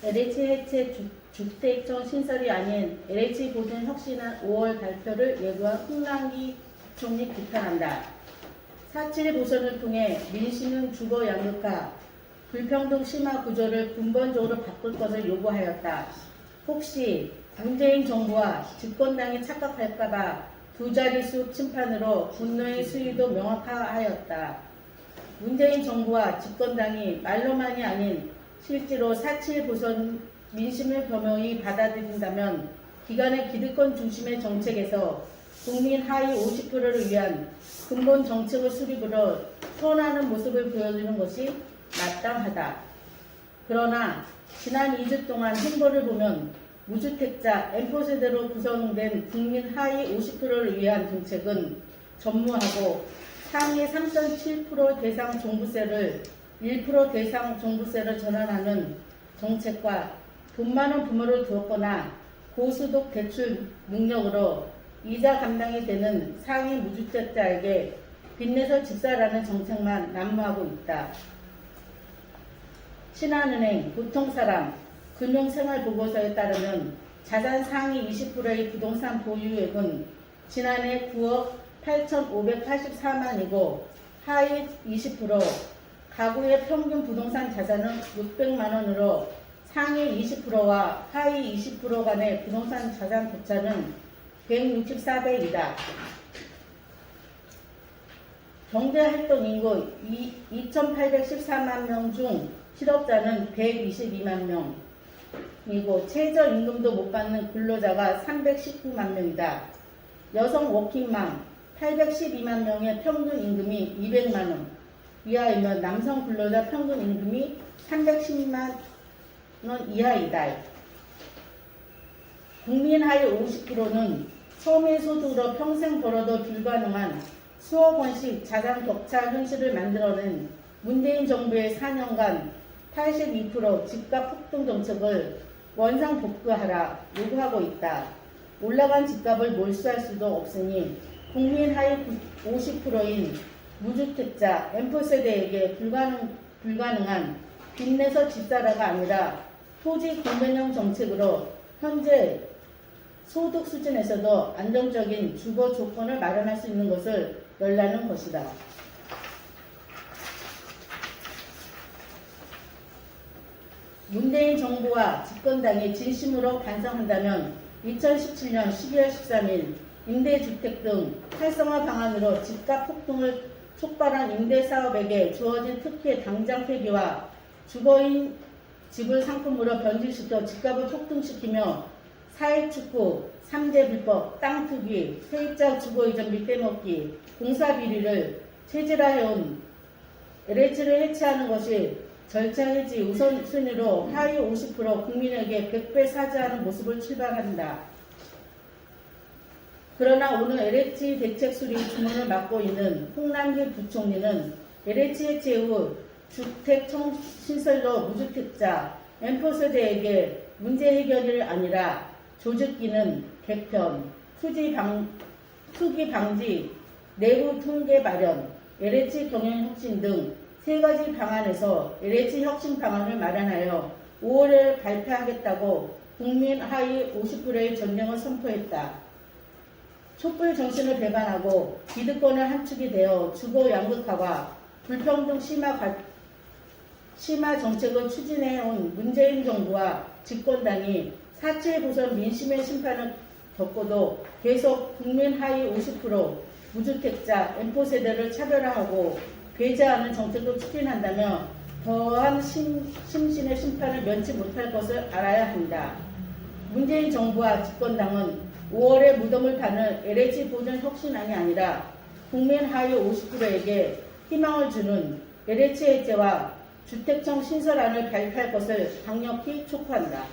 LH 해체 주, 주택청 신설이 아닌 LH 보존 혁신안 5월 발표를 예고한 홍남기 총리 비판한다. 4.7 보선을 통해 민심은 주거 양극화, 불평등 심화 구조를 근본적으로 바꿀 것을 요구하였다. 혹시 문재인 정부와 집권당이 착각할까봐 두 자릿수 심판으로 분노의 수위도 명확화하였다. 문재인 정부와 집권당이 말로만이 아닌 실제로 4.7 보선 민심을 겸허히 받아들인다면 기간의 기득권 중심의 정책에서 국민 하위 50%를 위한 근본 정책의 수립으로 선하는 모습을 보여주는 것이 마땅하다. 그러나 지난 2주 동안 행보를 보면 무주택자 M4세대로 구성된 국민 하위 50%를 위한 정책은 전무하고 상위 3.7% 대상 종부세를 1% 대상 종부세로 전환하는 정책과 돈 많은 부모를 두었거나 고소득 대출 능력으로 이자 감당이 되는 상위 무주택자에게 빚내서 집사라는 정책만 난무하고 있다. 신한은행 보통사람 금융생활보고서에 따르면 자산 상위 20%의 부동산 보유액은 지난해 9억 8,584만이고 하위 20% 가구의 평균 부동산 자산은 600만 원으로 상위 20%와 하위 20% 간의 부동산 자산 격차는 164배이다. 경제활동 인구 2,814만 명 중 실업자는 122만 명이고 최저임금도 못 받는 근로자가 319만 명이다. 여성 워킹맘 812만 명의 평균 임금이 200만 원 이하이면 남성 근로자 평균 임금이 310만 원 이하이다. 국민 하위 50%는 처음의 소득으로 평생 벌어도 불가능한 수억 원씩 자산 격차 현실을 만들어낸 문재인 정부의 4년간 82% 집값 폭등 정책을 원상 복구하라 요구하고 있다. 올라간 집값을 몰수할 수도 없으니 국민 하위 50%인 무주택자 M4세대에게 불가능, 불가능한 빚내서 집사라가 아니라 토지 공변형 정책으로 현재 소득 수준에서도 안정적인 주거 조건을 마련할 수 있는 것을 열라는 것이다. 문재인 정부와 집권당이 진심으로 반성한다면 2017년 12월 13일 임대주택 등 활성화 방안으로 집값 폭등을 촉발한 임대사업에게 주어진 특혜 당장 폐기와 주거인 집을 상품으로 변질시켜 집값을 폭등시키며 사회축구, 3대 불법, 땅 투기, 세입자 주거 이전 및 떼먹기, 공사 비리를 체질화해온 LH를 해체하는 것이 절차 해지 우선순위로 하위 50% 국민에게 100배 사죄하는 모습을 출발한다. 그러나 오늘 LH 대책 수립 주문을 맡고 있는 홍남기 부총리는 LH 해체 후 주택 청 신설로 무주택자 M4세대에게 문제 해결이 아니라 조직기능 개편, 투지 방, 투기 방지, 내부 통계 마련, LH 경영 혁신 등 세 가지 방안에서 LH 혁신 방안을 마련하여 5월에 발표하겠다고 국민 하위 50%의 전쟁을 선포했다. 촛불 정신을 배반하고 기득권을 함축이 되어 주거 양극화와 불평등 심화, 가- 심화 정책을 추진해온 문재인 정부와 집권당이 4.7 보선 민심의 심판을 겪고도 계속 국민 하위 50% 무주택자 M4세대를 차별화하고 배제하는 정책을 추진한다면 더한 심, 심신의 심판을 면치 못할 것을 알아야 한다. 문재인 정부와 집권당은 5월에 무덤을 파는 LH 보존 혁신안이 아니라 국민 하위 50%에게 희망을 주는 LH 해제와 주택청 신설안을 발표할 것을 강력히 촉구한다.